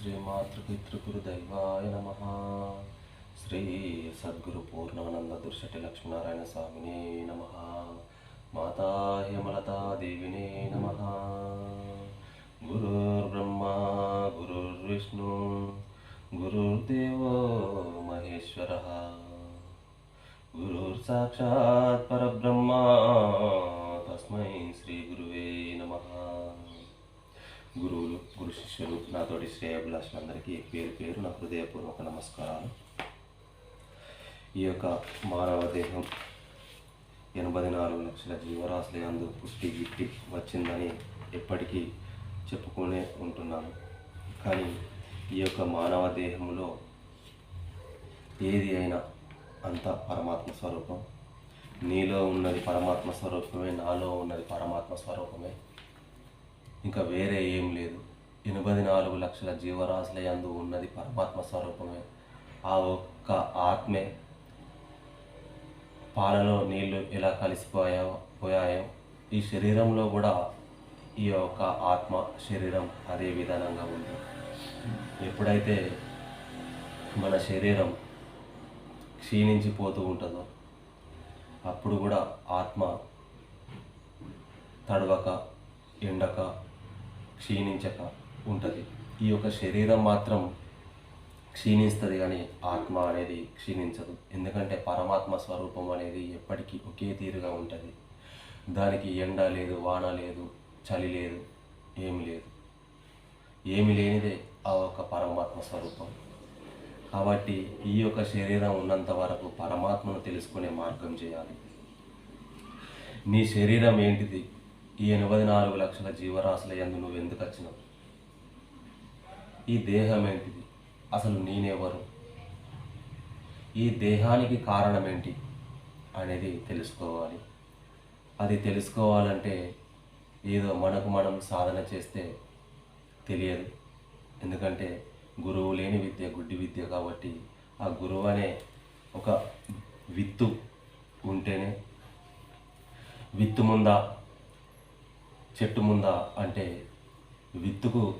శ్రీమాతృపితృగురుదైవాయ నమ శ్రీ సద్గురు పూర్ణానంద దుర్శటి లక్ష్మీనారాయణ స్వామినే నమ మాతా హేమలతా దేవినే నమ గురుర్బ్రహ్మా గురుర్విష్ణు గురుర్దేవో మహేశ్వర గురుర్ సాక్షాత్ పరబ్రహ్మ తస్మై శ్రీ గురువే నమ గురువులు గురు శిష్యులు నాతోటి శ్రేయభిలాషులందరికీ పేరు పేరు నా హృదయపూర్వక నమస్కారాలు. ఈ యొక్క మానవ దేహం ఎనభై నాలుగు లక్షల జీవరాశుల అందు పుష్టి గిట్టి వచ్చిందని ఎప్పటికీ చెప్పుకునే ఉంటున్నాను. కానీ ఈ యొక్క మానవ దేహంలో ఏది అయినా అంత పరమాత్మ స్వరూపం. నీలో ఉన్నది పరమాత్మ స్వరూపమే నాలో ఉన్నది పరమాత్మ స్వరూపమే. ఇంకా వేరే ఏం లేదు. ఎనభై నాలుగు లక్షల జీవరాశుల యందు ఉన్నది పరమాత్మ స్వరూపమే. ఆ ఒక్క ఆత్మే పాలలో నీళ్ళు ఎలా కలిసిపోయాయో పోయాయో ఈ శరీరంలో కూడా ఈ యొక్క ఆత్మ శరీరం అదే విధానంగా ఉంది. ఎప్పుడైతే మన శరీరం క్షీణించిపోతూ ఉంటుందో అప్పుడు కూడా ఆత్మ తడవక ఎండక క్షీణించక ఉంటుంది. ఈ యొక్క శరీరం మాత్రం క్షీణిస్తుంది కానీ ఆత్మ అనేది క్షీణించదు. ఎందుకంటే పరమాత్మ స్వరూపం అనేది ఎప్పటికీ ఒకే తీరుగా ఉంటుంది. దానికి ఎండ లేదు వాన లేదు చలి లేదు ఏమి లేదు. ఏమి లేనిదే ఆ ఒక పరమాత్మ స్వరూపం. కాబట్టి ఈ యొక్క శరీరం ఉన్నంత వరకు పరమాత్మను తెలుసుకునే మార్గం చేయాలి. నీ శరీరం ఏంటిది? ఈ ఎనభై నాలుగు లక్షల జీవరాశుల ఎందు నువ్వు ఎందుకు వచ్చినావు? ఈ దేహం ఏంటిది? అసలు నేనెవరు? ఈ దేహానికి కారణం ఏంటి అనేది తెలుసుకోవాలి. అది తెలుసుకోవాలంటే ఏదో మనకు మనం సాధన చేస్తే తెలియదు. ఎందుకంటే గురువు లేని విద్య గుడ్డి విద్య కాబట్టి ఆ గురువు అనే ఒక విత్తు ఉంటేనే విత్తు ముందా చెట్టు ముందా అంటే విత్తుకు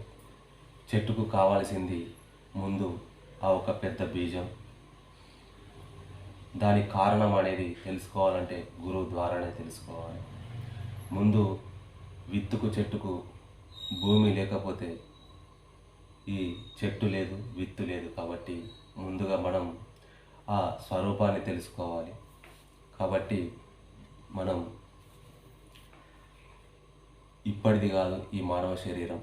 చెట్టుకు కావాల్సింది ముందు ఆ ఒక పెద్ద బీజం. దానికి కారణం అనేది తెలుసుకోవాలంటే గురువు ద్వారానే తెలుసుకోవాలి. ముందు విత్తుకు చెట్టుకు భూమి లేకపోతే ఈ చెట్టు లేదు విత్తు లేదు కాబట్టి ముందుగా మనం ఆ స్వరూపాన్ని తెలుసుకోవాలి. కాబట్టి మనం ఇప్పటిది కాదు ఈ మానవ శరీరం